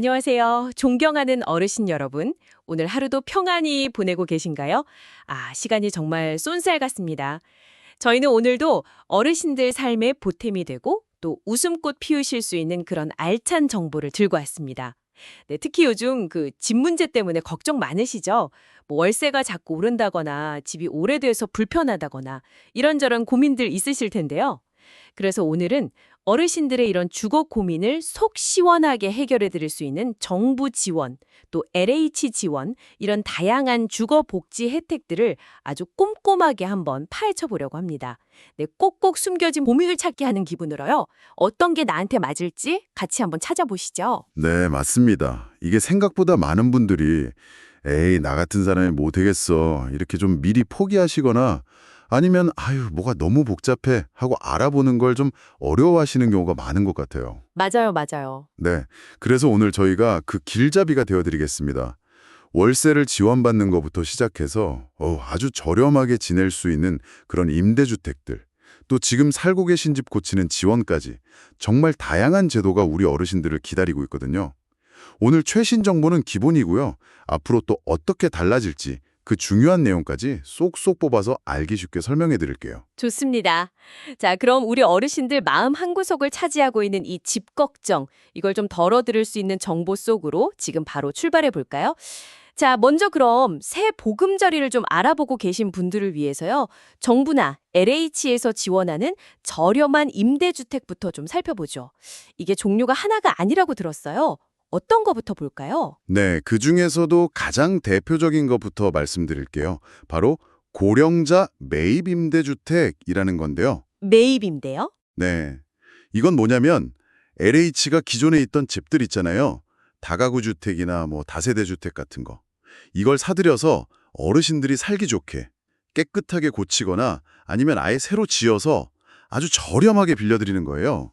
안녕하세요. 존경하는 어르신 여러분. 오늘 하루도 평안히 보내고 계신가요? 아, 시간이 정말 쏜살 같습니다. 저희는 오늘도 어르신들 삶의 보탬이 되고 또 웃음꽃 피우실 수 있는 그런 알찬 정보를 들고 왔습니다. 네, 특히 요즘 그 집 문제 때문에 걱정 많으시죠? 뭐 월세가 자꾸 오른다거나 집이 오래돼서 불편하다거나 이런저런 고민들 있으실 텐데요. 그래서 오늘은 어르신들의 이런 주거 고민을 속 시원하게 해결해 드릴 수 있는 정부 지원, 또 LH 지원, 이런 다양한 주거 복지 혜택들을 아주 꼼꼼하게 한번 파헤쳐 보려고 합니다. 네, 꼭꼭 숨겨진 보물을 찾기 하는 기분으로요. 어떤 게 나한테 맞을지 같이 한번 찾아보시죠. 네, 맞습니다. 이게 생각보다 많은 분들이 에이, 나 같은 사람이 못 되겠어. 이렇게 좀 미리 포기하시거나 아니면 아유, 뭐가 너무 복잡해 하고 알아보는 걸 좀 어려워하시는 경우가 많은 것 같아요. 맞아요, 맞아요. 네. 그래서 오늘 저희가 그 길잡이가 되어 드리겠습니다. 월세를 지원받는 것부터 시작해서 어, 아주 저렴하게 지낼 수 있는 그런 임대주택들, 또 지금 살고 계신 집 고치는 지원까지 정말 다양한 제도가 우리 어르신들을 기다리고 있거든요. 오늘 최신 정보는 기본이고요. 앞으로 또 어떻게 달라질지 그 중요한 내용까지 쏙쏙 뽑아서 알기 쉽게 설명해 드릴게요. 좋습니다. 자, 그럼 우리 어르신들 마음 한구석을 차지하고 있는 이 집 걱정, 이걸 좀 덜어드릴 수 있는 정보 속으로 지금 바로 출발해 볼까요? 자, 먼저 그럼 새 보금자리를 좀 알아보고 계신 분들을 위해서요. 정부나 LH에서 지원하는 저렴한 임대주택부터 좀 살펴보죠. 이게 종류가 하나가 아니라고 들었어요. 어떤 거부터 볼까요? 네, 그 중에서도 가장 대표적인 것부터 말씀드릴게요. 바로 고령자 매입 임대주택이라는 건데요. 매입임대요? 네. 이건 뭐냐면 LH가 기존에 있던 집들 있잖아요. 다가구 주택이나 뭐 다세대 주택 같은 거. 이걸 사들여서 어르신들이 살기 좋게 깨끗하게 고치거나 아니면 아예 새로 지어서 아주 저렴하게 빌려드리는 거예요.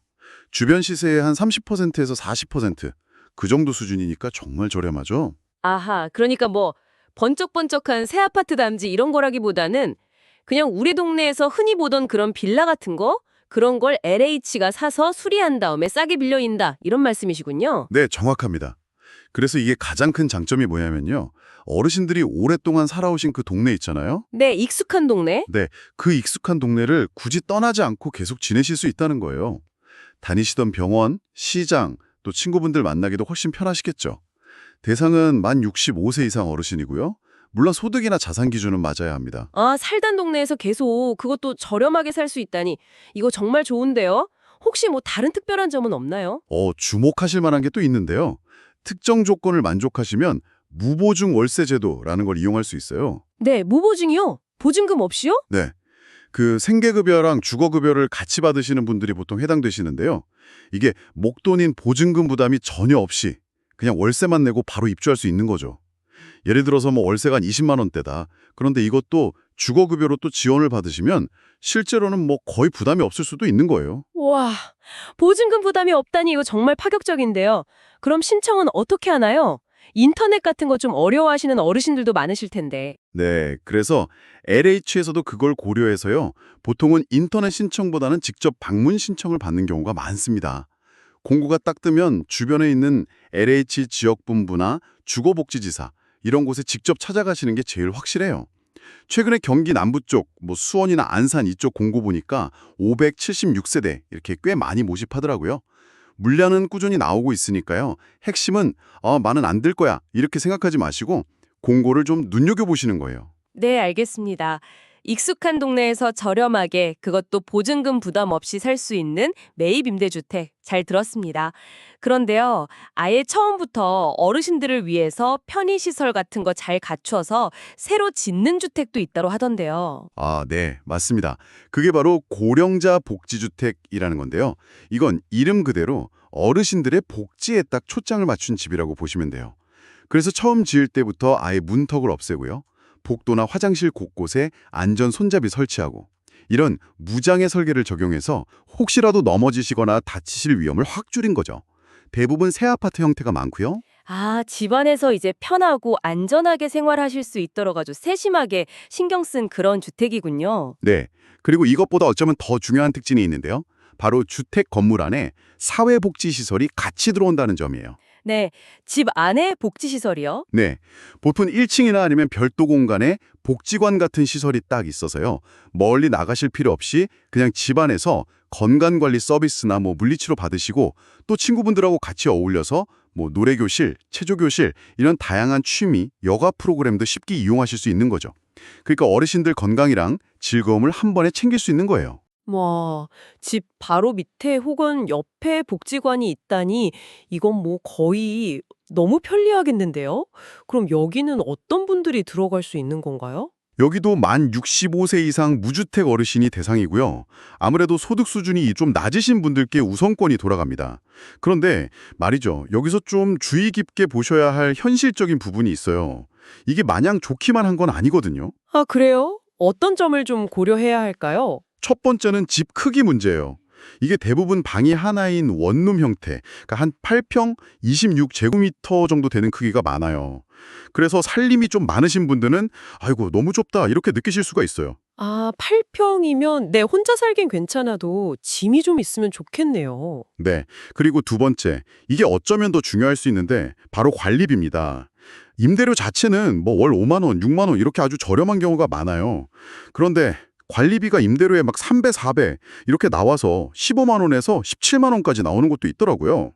주변 시세의 한 30%에서 40% 그 정도 수준이니까 정말 저렴하죠. 아하, 그러니까 뭐 번쩍번쩍한 새 아파트 담지 이런 거라기보다는 그냥 우리 동네에서 흔히 보던 그런 빌라 같은 거? 그런 걸 LH가 사서 수리한 다음에 싸게 빌려인다 이런 말씀이시군요. 네, 정확합니다. 그래서 이게 가장 큰 장점이 뭐냐면요. 어르신들이 오랫동안 살아오신 그 동네 있잖아요. 네, 익숙한 동네. 그 익숙한 동네를 굳이 떠나지 않고 계속 지내실 수 있다는 거예요. 다니시던 병원, 시장, 또 친구분들 만나기도 훨씬 편하시겠죠. 대상은 만 65세 이상 어르신이고요. 물론 소득이나 자산 기준은 맞아야 합니다. 아, 살던 동네에서 계속 그것도 저렴하게 살 수 있다니 이거 정말 좋은데요? 혹시 뭐 다른 특별한 점은 없나요? 어, 주목하실 만한 게 또 있는데요. 특정 조건을 만족하시면 무보증 월세 제도라는 걸 이용할 수 있어요. 네, 무보증이요? 보증금 없이요? 네. 그 생계급여랑 주거급여를 같이 받으시는 분들이 보통 해당되시는데요. 이게 목돈인 보증금 부담이 전혀 없이 그냥 월세만 내고 바로 입주할 수 있는 거죠. 예를 들어서 뭐 월세가 한 20만 원대다. 그런데 이것도 주거급여로 또 지원을 받으시면 실제로는 뭐 거의 부담이 없을 수도 있는 거예요. 와, 보증금 부담이 없다니 이거 정말 파격적인데요. 그럼 신청은 어떻게 하나요? 인터넷 같은 거 좀 어려워하시는 어르신들도 많으실 텐데. 네, 그래서 LH에서도 그걸 고려해서요. 보통은 인터넷 신청보다는 직접 방문 신청을 받는 경우가 많습니다. 공고가 딱 뜨면 주변에 있는 LH 지역본부나 주거복지지사 이런 곳에 직접 찾아가시는 게 제일 확실해요. 최근에 경기 남부 쪽, 뭐 수원이나 안산 이쪽 공고 보니까 576세대 이렇게 꽤 많이 모집하더라고요. 물량은 꾸준히 나오고 있으니까요. 핵심은 어, 많은 안들 거야 이렇게 생각하지 마시고 공고를 좀 눈여겨보시는 거예요. 네, 알겠습니다. 익숙한 동네에서 저렴하게 그것도 보증금 부담 없이 살 수 있는 매입 임대주택 잘 들었습니다. 그런데요, 아예 처음부터 어르신들을 위해서 편의시설 같은 거 잘 갖춰서 새로 짓는 주택도 있다고 하던데요. 아, 네, 맞습니다. 그게 바로 고령자 복지주택이라는 건데요. 이건 이름 그대로 어르신들의 복지에 딱 초장을 맞춘 집이라고 보시면 돼요. 그래서 처음 지을 때부터 아예 문턱을 없애고요. 복도나 화장실 곳곳에 안전 손잡이 설치하고 이런 무장애 설계를 적용해서 혹시라도 넘어지시거나 다치실 위험을 확 줄인 거죠. 대부분 새 아파트 형태가 많고요. 아, 집안에서 이제 편하고 안전하게 생활하실 수 있도록 아주 세심하게 신경 쓴 그런 주택이군요. 네. 그리고 이것보다 어쩌면 더 중요한 특징이 있는데요. 바로 주택 건물 안에 사회복지시설이 같이 들어온다는 점이에요. 네, 집 안에 복지시설이요? 네. 보통 1층이나 아니면 별도 공간에 복지관 같은 시설이 딱 있어서요. 멀리 나가실 필요 없이 그냥 집 안에서 건강관리 서비스나 뭐 물리치료 받으시고 또 친구분들하고 같이 어울려서 뭐 노래교실, 체조교실 이런 다양한 취미, 여가 프로그램도 쉽게 이용하실 수 있는 거죠. 그러니까 어르신들 건강이랑 즐거움을 한 번에 챙길 수 있는 거예요. 와, 집 바로 밑에 혹은 옆에 복지관이 있다니 이건 뭐 거의 너무 편리하겠는데요? 그럼 여기는 어떤 분들이 들어갈 수 있는 건가요? 여기도 만 65세 이상 무주택 어르신이 대상이고요. 아무래도 소득 수준이 좀 낮으신 분들께 우선권이 돌아갑니다. 그런데 말이죠. 여기서 좀 주의 깊게 보셔야 할 현실적인 부분이 있어요. 이게 마냥 좋기만 한 건 아니거든요. 아, 그래요? 어떤 점을 좀 고려해야 할까요? 첫 번째는 집 크기 문제예요. 이게 대부분 방이 하나인 원룸 형태, 그러니까 한 8평 26제곱미터 정도 되는 크기가 많아요. 그래서 살림이 좀 많으신 분들은 아이고 너무 좁다 이렇게 느끼실 수가 있어요. 아, 8평이면 내 혼자 살긴 괜찮아도 짐이 좀 있으면 좋겠네요. 네. 그리고 두 번째, 이게 어쩌면 더 중요할 수 있는데 바로 관리비입니다. 임대료 자체는 뭐 월 5만 원, 6만 원 이렇게 아주 저렴한 경우가 많아요. 그런데 관리비가 임대료에 막 3배, 4배 이렇게 나와서 15만 원에서 17만 원까지 나오는 것도 있더라고요.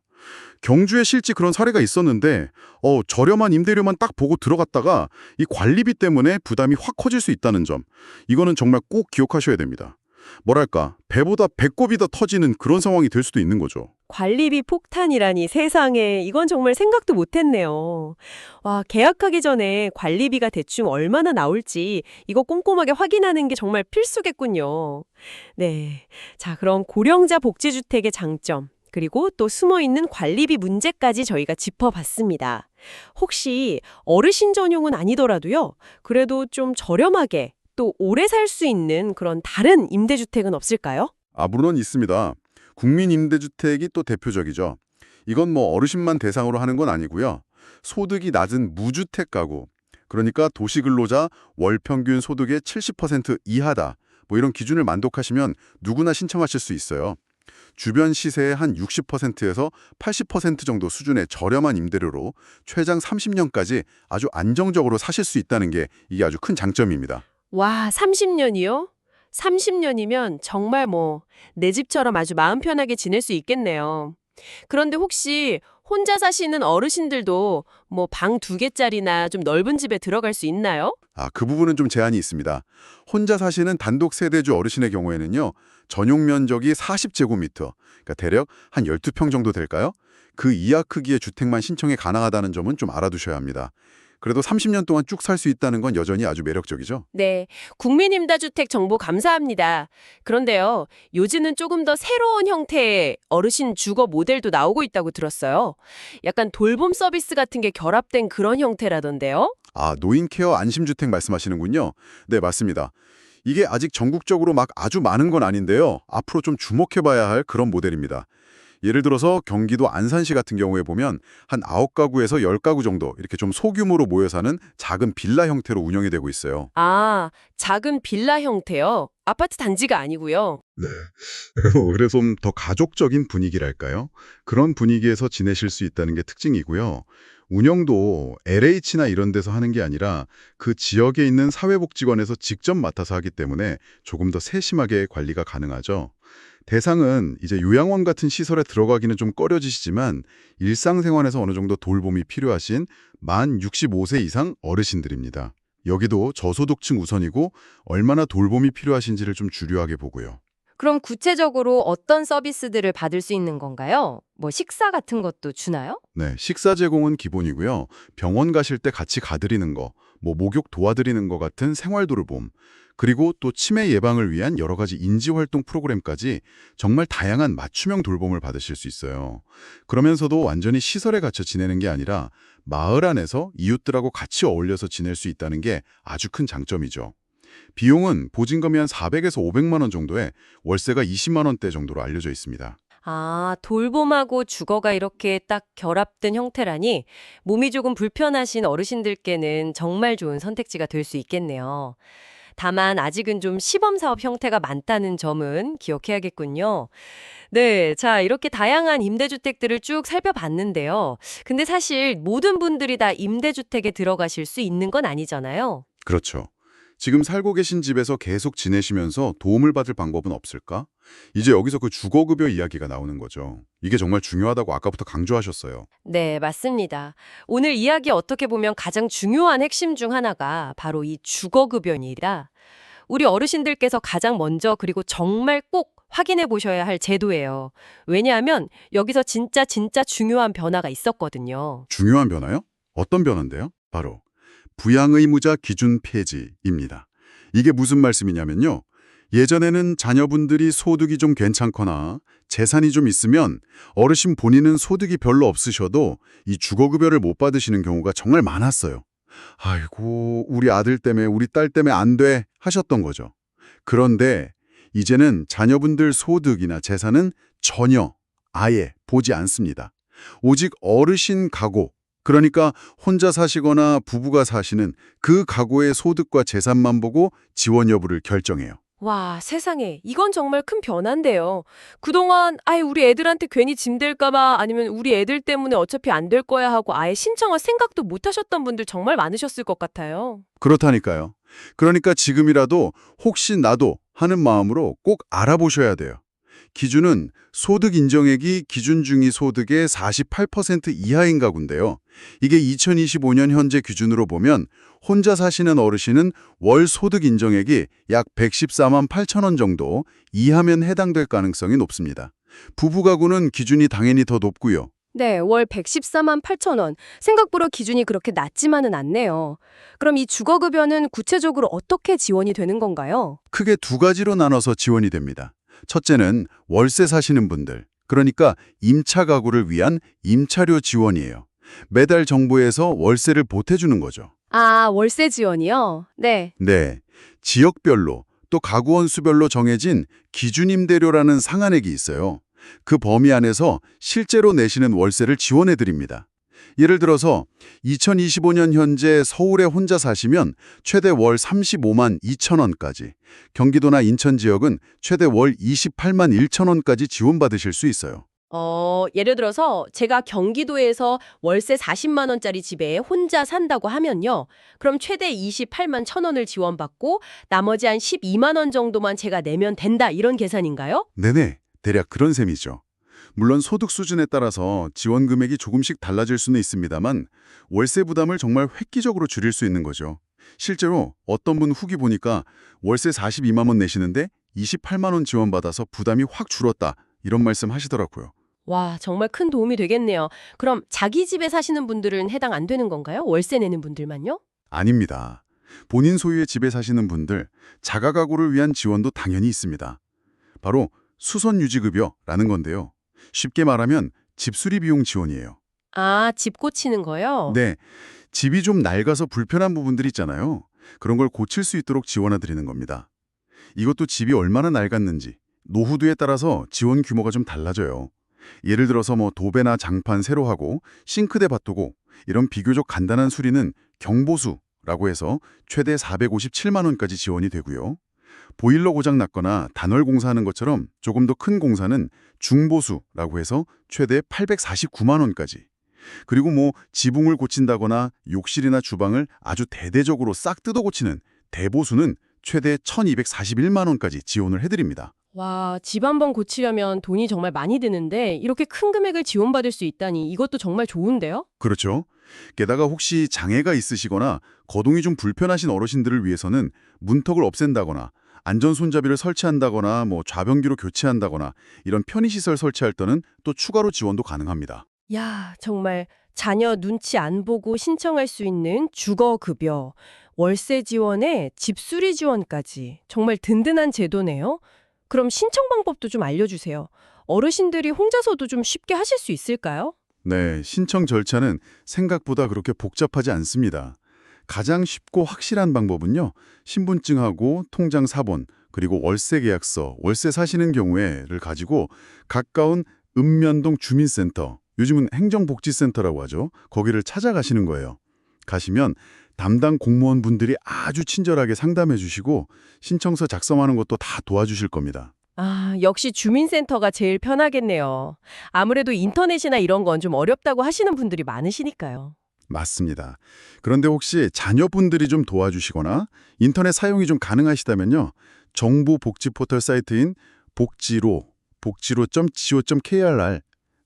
경주에 실제 그런 사례가 있었는데 어, 저렴한 임대료만 딱 보고 들어갔다가 이 관리비 때문에 부담이 확 커질 수 있다는 점. 이거는 정말 꼭 기억하셔야 됩니다. 뭐랄까, 배보다 배꼽이 더 터지는 그런 상황이 될 수도 있는 거죠. 관리비 폭탄이라니 세상에 이건 정말 생각도 못했네요. 와 계약하기 전에 관리비가 대충 얼마나 나올지 이거 꼼꼼하게 확인하는 게 정말 필수겠군요. 네, 자 그럼 고령자 복지주택의 장점 그리고 또 숨어있는 관리비 문제까지 저희가 짚어봤습니다. 혹시 어르신 전용은 아니더라도요. 그래도 좀 저렴하게 또 오래 살 수 있는 그런 다른 임대주택은 없을까요? 아, 물론 있습니다. 국민임대주택이 또 대표적이죠. 이건 뭐 어르신만 대상으로 하는 건 아니고요. 소득이 낮은 무주택 가구, 그러니까 도시근로자 월 평균 소득의 70% 이하다. 뭐 이런 기준을 만족하시면 누구나 신청하실 수 있어요. 주변 시세의 한 60%에서 80% 정도 수준의 저렴한 임대료로 최장 30년까지 아주 안정적으로 사실 수 있다는 게 이게 아주 큰 장점입니다. 와, 30년이요? 30년이면 정말 뭐 내 집처럼 아주 마음 편하게 지낼 수 있겠네요. 그런데 혹시 혼자 사시는 어르신들도 뭐 방 두 개짜리나 좀 넓은 집에 들어갈 수 있나요? 아, 그 부분은 좀 제한이 있습니다. 혼자 사시는 단독 세대주 어르신의 경우에는요. 전용 면적이 40제곱미터, 그러니까 대략 한 12평 정도 될까요? 그 이하 크기의 주택만 신청이 가능하다는 점은 좀 알아두셔야 합니다. 그래도 30년 동안 쭉 살 수 있다는 건 여전히 아주 매력적이죠. 네, 국민임대주택 정보 감사합니다. 그런데요, 요즘은 조금 더 새로운 형태의 어르신 주거 모델도 나오고 있다고 들었어요. 약간 돌봄 서비스 같은 게 결합된 그런 형태라던데요? 아, 노인 케어 안심주택 말씀하시는군요. 네, 맞습니다. 이게 아직 전국적으로 막 아주 많은 건 아닌데요. 앞으로 좀 주목해봐야 할 그런 모델입니다. 예를 들어서 경기도 안산시 같은 경우에 보면 한 9가구에서 10가구 정도 이렇게 좀 소규모로 모여 사는 작은 빌라 형태로 운영이 되고 있어요. 아, 작은 빌라 형태요? 아파트 단지가 아니고요. 네. 그래서 좀 더 가족적인 분위기랄까요? 그런 분위기에서 지내실 수 있다는 게 특징이고요. 운영도 LH나 이런 데서 하는 게 아니라 그 지역에 있는 사회복지관에서 직접 맡아서 하기 때문에 조금 더 세심하게 관리가 가능하죠. 대상은 이제 요양원 같은 시설에 들어가기는 좀 꺼려지시지만 일상생활에서 어느 정도 돌봄이 필요하신 만 65세 이상 어르신들입니다. 여기도 저소득층 우선이고 얼마나 돌봄이 필요하신지를 좀 주류하게 보고요. 그럼 구체적으로 어떤 서비스들을 받을 수 있는 건가요? 뭐 식사 같은 것도 주나요? 네, 식사 제공은 기본이고요. 병원 가실 때 같이 가드리는 거, 뭐 목욕 도와드리는 거 같은 생활 돌봄, 그리고 또 치매 예방을 위한 여러 가지 인지 활동 프로그램까지 정말 다양한 맞춤형 돌봄을 받으실 수 있어요. 그러면서도 완전히 시설에 갇혀 지내는 게 아니라 마을 안에서 이웃들하고 같이 어울려서 지낼 수 있다는 게 아주 큰 장점이죠. 비용은 보증금이 한 400에서 500만 원 정도에 월세가 20만 원대 정도로 알려져 있습니다. 아, 돌봄하고 주거가 이렇게 딱 결합된 형태라니 몸이 조금 불편하신 어르신들께는 정말 좋은 선택지가 될 수 있겠네요. 다만 아직은 좀 시범 사업 형태가 많다는 점은 기억해야겠군요. 네, 자, 이렇게 다양한 임대주택들을 쭉 살펴봤는데요. 근데 사실 모든 분들이 다 임대주택에 들어가실 수 있는 건 아니잖아요. 그렇죠. 지금 살고 계신 집에서 계속 지내시면서 도움을 받을 방법은 없을까? 이제 여기서 그 주거급여 이야기가 나오는 거죠. 이게 정말 중요하다고 아까부터 강조하셨어요. 네, 맞습니다. 오늘 이야기 어떻게 보면 가장 중요한 핵심 중 하나가 바로 이 주거급여입니다. 우리 어르신들께서 가장 먼저 그리고 정말 꼭 확인해 보셔야 할 제도예요. 왜냐하면 여기서 진짜 진짜 중요한 변화가 있었거든요. 중요한 변화요? 어떤 변화인데요? 바로 부양의무자 기준 폐지입니다. 이게 무슨 말씀이냐면요. 예전에는 자녀분들이 소득이 좀 괜찮거나 재산이 좀 있으면 어르신 본인은 소득이 별로 없으셔도 이 주거급여를 못 받으시는 경우가 정말 많았어요. 아이고, 우리 아들 때문에 우리 딸 때문에 안 돼 하셨던 거죠. 그런데 이제는 자녀분들 소득이나 재산은 전혀 아예 보지 않습니다. 오직 어르신 가구, 그러니까 혼자 사시거나 부부가 사시는 그 가구의 소득과 재산만 보고 지원 여부를 결정해요. 와, 세상에. 이건 정말 큰 변화인데요. 그동안 아예 우리 애들한테 괜히 짐 될까 봐 아니면 우리 애들 때문에 어차피 안 될 거야 하고 아예 신청할 생각도 못 하셨던 분들 정말 많으셨을 것 같아요. 그렇다니까요. 그러니까 지금이라도 혹시 나도 하는 마음으로 꼭 알아보셔야 돼요. 기준은 소득 인정액이 기준 중위 소득의 48% 이하인 가구인데요. 이게 2025년 현재 기준으로 보면 혼자 사시는 어르신은 월 소득 인정액이 약 114만 8천 원 정도 이하면 해당될 가능성이 높습니다. 부부 가구는 기준이 당연히 더 높고요. 네, 월 114만 8천 원. 생각보다 기준이 그렇게 낮지만은 않네요. 그럼 이 주거급여는 구체적으로 어떻게 지원이 되는 건가요? 크게 두 가지로 나눠서 지원이 됩니다. 첫째는 월세 사시는 분들, 그러니까 임차 가구를 위한 임차료 지원이에요. 매달 정부에서 월세를 보태주는 거죠. 아, 월세 지원이요? 네. 네, 지역별로 또 가구원 수별로 정해진 기준임대료라는 상한액이 있어요. 그 범위 안에서 실제로 내시는 월세를 지원해 드립니다. 예를 들어서 2025년 현재 서울에 혼자 사시면 최대 월 35만 2천 원까지, 경기도나 인천 지역은 최대 월 28만 1천 원까지 지원받으실 수 있어요. 어, 예를 들어서 제가 경기도에서 월세 40만 원짜리 집에 혼자 산다고 하면요. 그럼 최대 28만 천 원을 지원받고 나머지 한 12만 원 정도만 제가 내면 된다 이런 계산인가요? 네네, 대략 그런 셈이죠. 물론 소득 수준에 따라서 지원 금액이 조금씩 달라질 수는 있습니다만 월세 부담을 정말 획기적으로 줄일 수 있는 거죠. 실제로 어떤 분 후기 보니까 월세 42만 원 내시는데 28만 원 지원받아서 부담이 확 줄었다 이런 말씀 하시더라고요. 와, 정말 큰 도움이 되겠네요. 그럼 자기 집에 사시는 분들은 해당 안 되는 건가요? 월세 내는 분들만요? 아닙니다. 본인 소유의 집에 사시는 분들, 자가 가구를 위한 지원도 당연히 있습니다. 바로 수선 유지급여라는 건데요. 쉽게 말하면 집수리 비용 지원이에요. 아, 집 고치는 거요? 네, 집이 좀 낡아서 불편한 부분들 있잖아요. 그런 걸 고칠 수 있도록 지원해 드리는 겁니다. 이것도 집이 얼마나 낡았는지, 노후도에 따라서 지원 규모가 좀 달라져요. 예를 들어서 뭐 도배나 장판 새로 하고 싱크대 바꾸고 이런 비교적 간단한 수리는 경보수라고 해서 최대 457만 원까지 지원이 되고요. 보일러 고장 났거나 단월 공사하는 것처럼 조금 더 큰 공사는 중보수라고 해서 최대 849만 원까지. 그리고 뭐 지붕을 고친다거나 욕실이나 주방을 아주 대대적으로 싹 뜯어 고치는 대보수는 최대 1241만 원까지 지원을 해드립니다. 와, 집 한 번 고치려면 돈이 정말 많이 드는데 이렇게 큰 금액을 지원받을 수 있다니 이것도 정말 좋은데요? 그렇죠. 게다가 혹시 장애가 있으시거나 거동이 좀 불편하신 어르신들을 위해서는 문턱을 없앤다거나 안전 손잡이를 설치한다거나 뭐 좌변기로 교체한다거나 이런 편의시설 설치할 때는 또 추가로 지원도 가능합니다. 야, 정말 자녀 눈치 안 보고 신청할 수 있는 주거급여, 월세 지원에 집수리 지원까지 정말 든든한 제도네요. 그럼 신청 방법도 좀 알려주세요. 어르신들이 혼자서도 좀 쉽게 하실 수 있을까요? 네, 신청 절차는 생각보다 그렇게 복잡하지 않습니다. 가장 쉽고 확실한 방법은요. 신분증하고 통장 사본, 그리고 월세 계약서, 월세 사시는 경우에를 가지고 가까운 읍면동 주민센터, 요즘은 행정복지센터라고 하죠. 거기를 찾아가시는 거예요. 가시면 담당 공무원분들이 아주 친절하게 상담해 주시고 신청서 작성하는 것도 다 도와주실 겁니다. 아, 역시 주민센터가 제일 편하겠네요. 아무래도 인터넷이나 이런 건 좀 어렵다고 하시는 분들이 많으시니까요. 맞습니다. 그런데 혹시 자녀분들이 좀 도와주시거나 인터넷 사용이 좀 가능하시다면요. 정부 복지 포털 사이트인 복지로 복지로.go.kr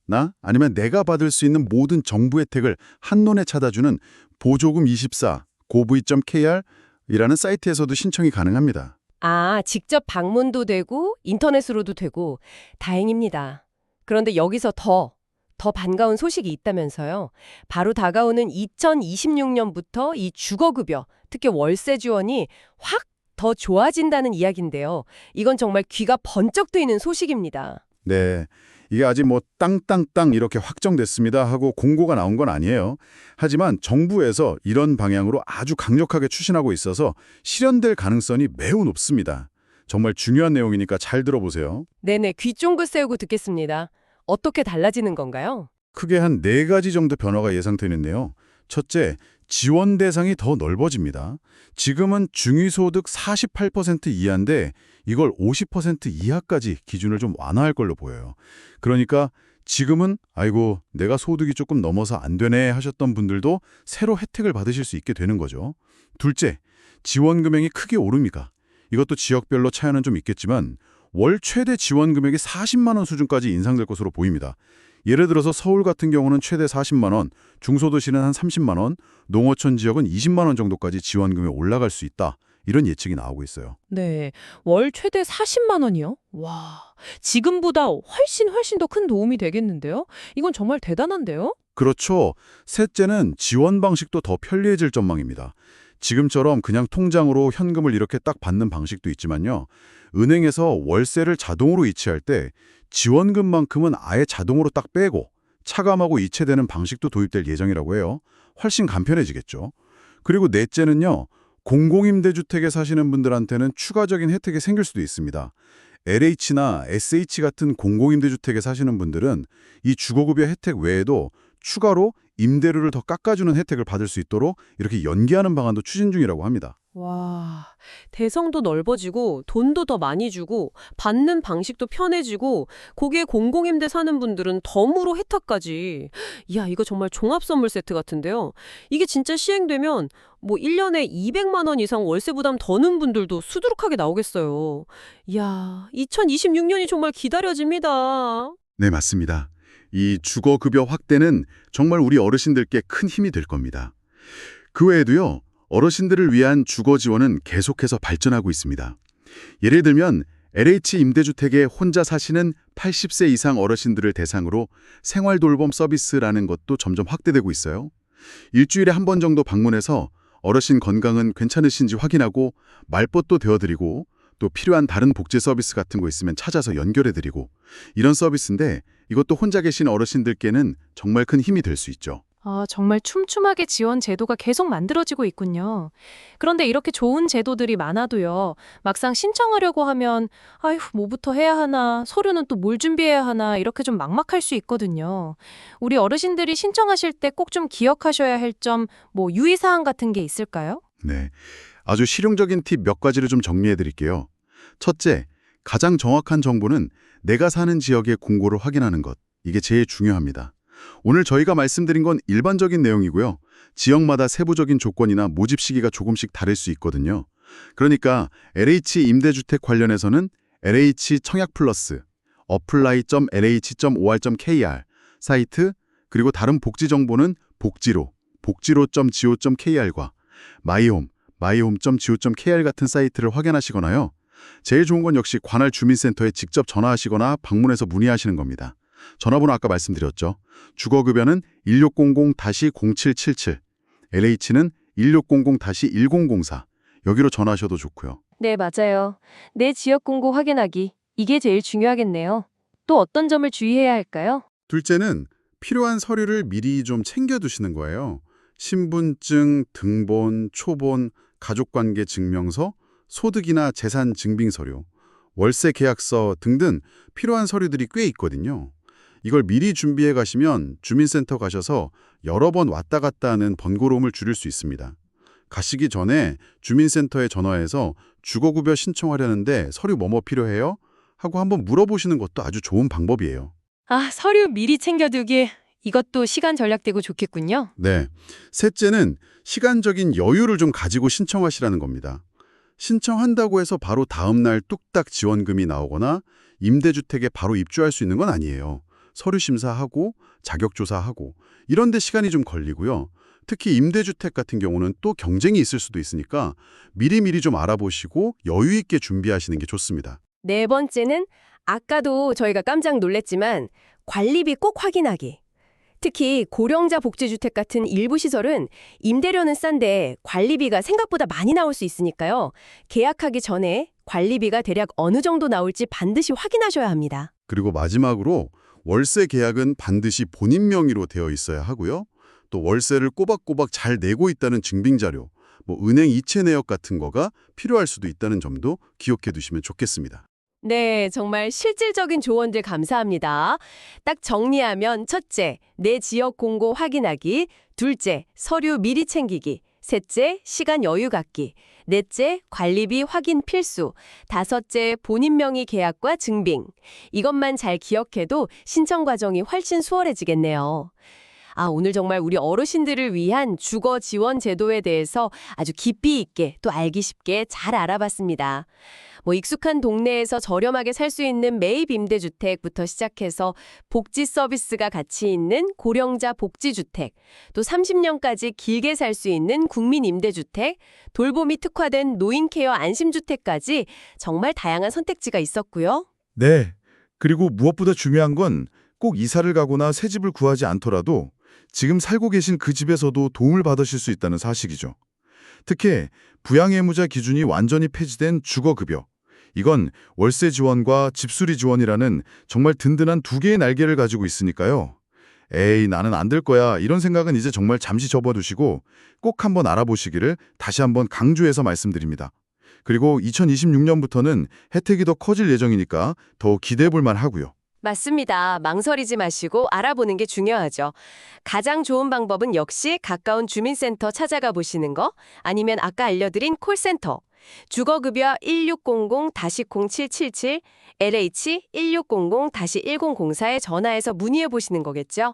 나 아니면 내가 받을 수 있는 모든 정부 혜택을 한눈에 찾아주는 보조금 24 gov.kr 이라는 사이트에서도 신청이 가능합니다. 아, 직접 방문도 되고 인터넷으로도 되고 다행입니다. 그런데 여기서 더, 더 반가운 소식이 있다면서요. 바로 다가오는 2026년부터 이 주거급여, 특히 월세 지원이 확 더 좋아진다는 이야기인데요. 이건 정말 귀가 번쩍 뜨이는 소식입니다. 네. 이게 아직 뭐 땅땅땅 이렇게 확정됐습니다 하고 공고가 나온 건 아니에요. 하지만 정부에서 이런 방향으로 아주 강력하게 추진하고 있어서 실현될 가능성이 매우 높습니다. 정말 중요한 내용이니까 잘 들어보세요. 네네, 귀 쫑긋 세우고 듣겠습니다. 어떻게 달라지는 건가요? 크게 한 네 가지 정도 변화가 예상되는데요. 첫째, 지원 대상이 더 넓어집니다. 지금은 중위소득 48% 이하인데 이걸 50% 이하까지 기준을 좀 완화할 걸로 보여요. 그러니까 지금은 아이고 내가 소득이 조금 넘어서 안 되네 하셨던 분들도 새로 혜택을 받으실 수 있게 되는 거죠. 둘째, 지원 금액이 크게 오릅니까? 이것도 지역별로 차이는 좀 있겠지만 월 최대 지원 금액이 40만 원 수준까지 인상될 것으로 보입니다. 예를 들어서 서울 같은 경우는 최대 40만 원, 중소도시는 한 30만 원, 농어촌 지역은 20만 원 정도까지 지원금이 올라갈 수 있다. 이런 예측이 나오고 있어요. 네, 월 최대 40만 원이요? 와, 지금보다 훨씬 훨씬 더 큰 도움이 되겠는데요? 이건 정말 대단한데요? 그렇죠. 셋째는 지원 방식도 더 편리해질 전망입니다. 지금처럼 그냥 통장으로 현금을 이렇게 딱 받는 방식도 있지만요. 은행에서 월세를 자동으로 이체할 때 지원금만큼은 아예 자동으로 딱 빼고 차감하고 이체되는 방식도 도입될 예정이라고 해요. 훨씬 간편해지겠죠. 그리고 넷째는요. 공공임대주택에 사시는 분들한테는 추가적인 혜택이 생길 수도 있습니다. LH나 SH 같은 공공임대주택에 사시는 분들은 이 주거급여 혜택 외에도 추가로 임대료를 더 깎아주는 혜택을 받을 수 있도록 이렇게 연계하는 방안도 추진 중이라고 합니다. 와, 대상도 넓어지고 돈도 더 많이 주고 받는 방식도 편해지고 거기에 공공임대 사는 분들은 덤으로 혜택까지. 이야, 이거 정말 종합 선물 세트 같은데요. 이게 진짜 시행되면 뭐 1년에 200만 원 이상 월세 부담 더는 분들도 수두룩하게 나오겠어요. 이야, 2026년이 정말 기다려집니다. 네, 맞습니다. 이 주거급여 확대는 정말 우리 어르신들께 큰 힘이 될 겁니다. 그 외에도요, 어르신들을 위한 주거 지원은 계속해서 발전하고 있습니다. 예를 들면 LH 임대주택에 혼자 사시는 80세 이상 어르신들을 대상으로 생활돌봄 서비스라는 것도 점점 확대되고 있어요. 일주일에 한 번 정도 방문해서 어르신 건강은 괜찮으신지 확인하고 말벗도 되어드리고 또 필요한 다른 복지 서비스 같은 거 있으면 찾아서 연결해드리고 이런 서비스인데 이것도 혼자 계신 어르신들께는 정말 큰 힘이 될 수 있죠. 아, 정말 촘촘하게 지원 제도가 계속 만들어지고 있군요. 그런데 이렇게 좋은 제도들이 많아도요. 막상 신청하려고 하면 아휴, 뭐부터 해야 하나, 서류는 또 뭘 준비해야 하나 이렇게 좀 막막할 수 있거든요. 우리 어르신들이 신청하실 때 꼭 좀 기억하셔야 할 점, 뭐 유의 사항 같은 게 있을까요? 네. 아주 실용적인 팁 몇 가지를 좀 정리해 드릴게요. 첫째, 가장 정확한 정보는 내가 사는 지역의 공고를 확인하는 것. 이게 제일 중요합니다. 오늘 저희가 말씀드린 건 일반적인 내용이고요. 지역마다 세부적인 조건이나 모집 시기가 조금씩 다를 수 있거든요. 그러니까 LH 임대주택 관련해서는 LH 청약 플러스, apply.lh.or.kr 사이트, 그리고 다른 복지 정보는 복지로, 복지로.go.kr과 마이홈, 마이홈.go.kr 같은 사이트를 확인하시거나요. 제일 좋은 건 역시 관할 주민센터에 직접 전화하시거나 방문해서 문의하시는 겁니다. 전화번호 아까 말씀드렸죠. 주거급여는 1600-0777, LH는 1600-1004 여기로 전화하셔도 좋고요. 네, 맞아요. 내 지역 공고 확인하기. 이게 제일 중요하겠네요. 또 어떤 점을 주의해야 할까요? 둘째는 필요한 서류를 미리 좀 챙겨두시는 거예요. 신분증, 등본, 초본, 가족관계 증명서, 소득이나 재산 증빙 서류, 월세 계약서 등등 필요한 서류들이 꽤 있거든요. 이걸 미리 준비해 가시면 주민센터 가셔서 여러 번 왔다 갔다 하는 번거로움을 줄일 수 있습니다. 가시기 전에 주민센터에 전화해서 주거급여 신청하려는데 서류 뭐뭐 필요해요? 하고 한번 물어보시는 것도 아주 좋은 방법이에요. 아, 서류 미리 챙겨두기. 이것도 시간 절약되고 좋겠군요. 네. 셋째는 시간적인 여유를 좀 가지고 신청하시라는 겁니다. 신청한다고 해서 바로 다음 날 뚝딱 지원금이 나오거나 임대주택에 바로 입주할 수 있는 건 아니에요. 서류 심사하고 자격 조사하고 이런 데 시간이 좀 걸리고요. 특히 임대주택 같은 경우는 또 경쟁이 있을 수도 있으니까 미리미리 좀 알아보시고 여유 있게 준비하시는 게 좋습니다. 네 번째는 아까도 저희가 깜짝 놀랐지만 관리비 꼭 확인하기. 특히 고령자 복지주택 같은 일부 시설은 임대료는 싼데 관리비가 생각보다 많이 나올 수 있으니까요. 계약하기 전에 관리비가 대략 어느 정도 나올지 반드시 확인하셔야 합니다. 그리고 마지막으로 월세 계약은 반드시 본인 명의로 되어 있어야 하고요. 또 월세를 꼬박꼬박 잘 내고 있다는 증빙 자료, 뭐 은행 이체 내역 같은 거가 필요할 수도 있다는 점도 기억해 두시면 좋겠습니다. 네, 정말 실질적인 조언들 감사합니다. 딱 정리하면 첫째, 내 지역 공고 확인하기, 둘째, 서류 미리 챙기기, 셋째, 시간 여유 갖기, 넷째, 관리비 확인 필수, 다섯째, 본인 명의 계약과 증빙. 이것만 잘 기억해도 신청 과정이 훨씬 수월해지겠네요. 아, 오늘 정말 우리 어르신들을 위한 주거 지원 제도에 대해서 아주 깊이 있게 또 알기 쉽게 잘 알아봤습니다. 뭐 익숙한 동네에서 저렴하게 살 수 있는 매입 임대주택부터 시작해서 복지 서비스가 같이 있는 고령자 복지주택, 또 30년까지 길게 살 수 있는 국민 임대주택, 돌봄이 특화된 노인 케어 안심주택까지 정말 다양한 선택지가 있었고요. 네. 그리고 무엇보다 중요한 건 꼭 이사를 가거나 새 집을 구하지 않더라도 지금 살고 계신 그 집에서도 도움을 받으실 수 있다는 사실이죠. 특히 부양의무자 기준이 완전히 폐지된 주거급여. 이건 월세 지원과 집수리 지원이라는 정말 든든한 두 개의 날개를 가지고 있으니까요. 에이, 나는 안 될 거야. 이런 생각은 이제 정말 잠시 접어두시고 꼭 한번 알아보시기를 다시 한번 강조해서 말씀드립니다. 그리고 2026년부터는 혜택이 더 커질 예정이니까 더 기대해 볼 만 하고요. 맞습니다. 망설이지 마시고 알아보는 게 중요하죠. 가장 좋은 방법은 역시 가까운 주민센터 찾아가 보시는 거 아니면 아까 알려드린 콜센터 주거급여 1600-0777 LH 1600-1004에 전화해서 문의해 보시는 거겠죠.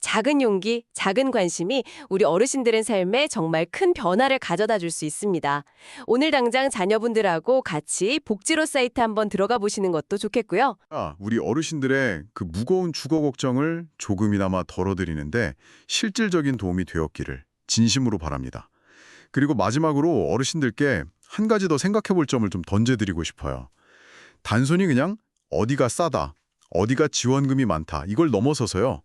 작은 용기, 작은 관심이 우리 어르신들의 삶에 정말 큰 변화를 가져다 줄 수 있습니다. 오늘 당장 자녀분들하고 같이 복지로 사이트 한번 들어가 보시는 것도 좋겠고요. 아, 우리 어르신들의 그 무거운 주거 걱정을 조금이나마 덜어드리는데 실질적인 도움이 되었기를 진심으로 바랍니다. 그리고 마지막으로 어르신들께 한 가지 더 생각해 볼 점을 좀 던져드리고 싶어요. 단순히 그냥 어디가 싸다, 어디가 지원금이 많다 이걸 넘어서서요.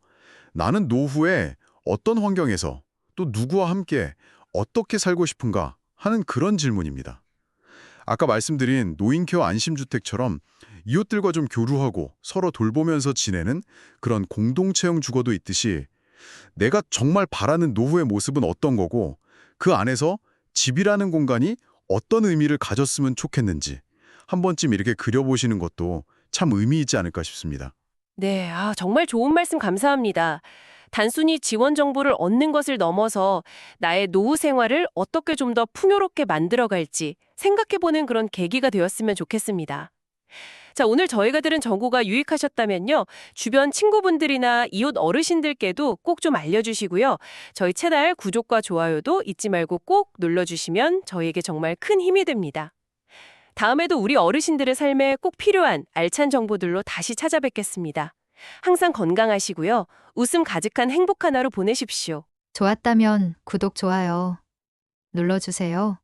나는 노후에 어떤 환경에서 또 누구와 함께 어떻게 살고 싶은가 하는 그런 질문입니다. 아까 말씀드린 노인케어 안심주택처럼 이웃들과 좀 교류하고 서로 돌보면서 지내는 그런 공동체형 주거도 있듯이 내가 정말 바라는 노후의 모습은 어떤 거고 그 안에서 집이라는 공간이 어떤 의미를 가졌으면 좋겠는지 한 번쯤 이렇게 그려보시는 것도 참 의미 있지 않을까 싶습니다. 네, 아, 정말 좋은 말씀 감사합니다. 단순히 지원 정보를 얻는 것을 넘어서 나의 노후 생활을 어떻게 좀 더 풍요롭게 만들어갈지 생각해보는 그런 계기가 되었으면 좋겠습니다. 자, 오늘 저희가 들은 정보가 유익하셨다면요. 주변 친구분들이나 이웃 어르신들께도 꼭 좀 알려주시고요. 저희 채널 구독과 좋아요도 잊지 말고 꼭 눌러주시면 저희에게 정말 큰 힘이 됩니다. 다음에도 우리 어르신들의 삶에 꼭 필요한 알찬 정보들로 다시 찾아뵙겠습니다. 항상 건강하시고요. 웃음 가득한 행복한 하루 보내십시오. 좋았다면 구독, 좋아요 눌러주세요.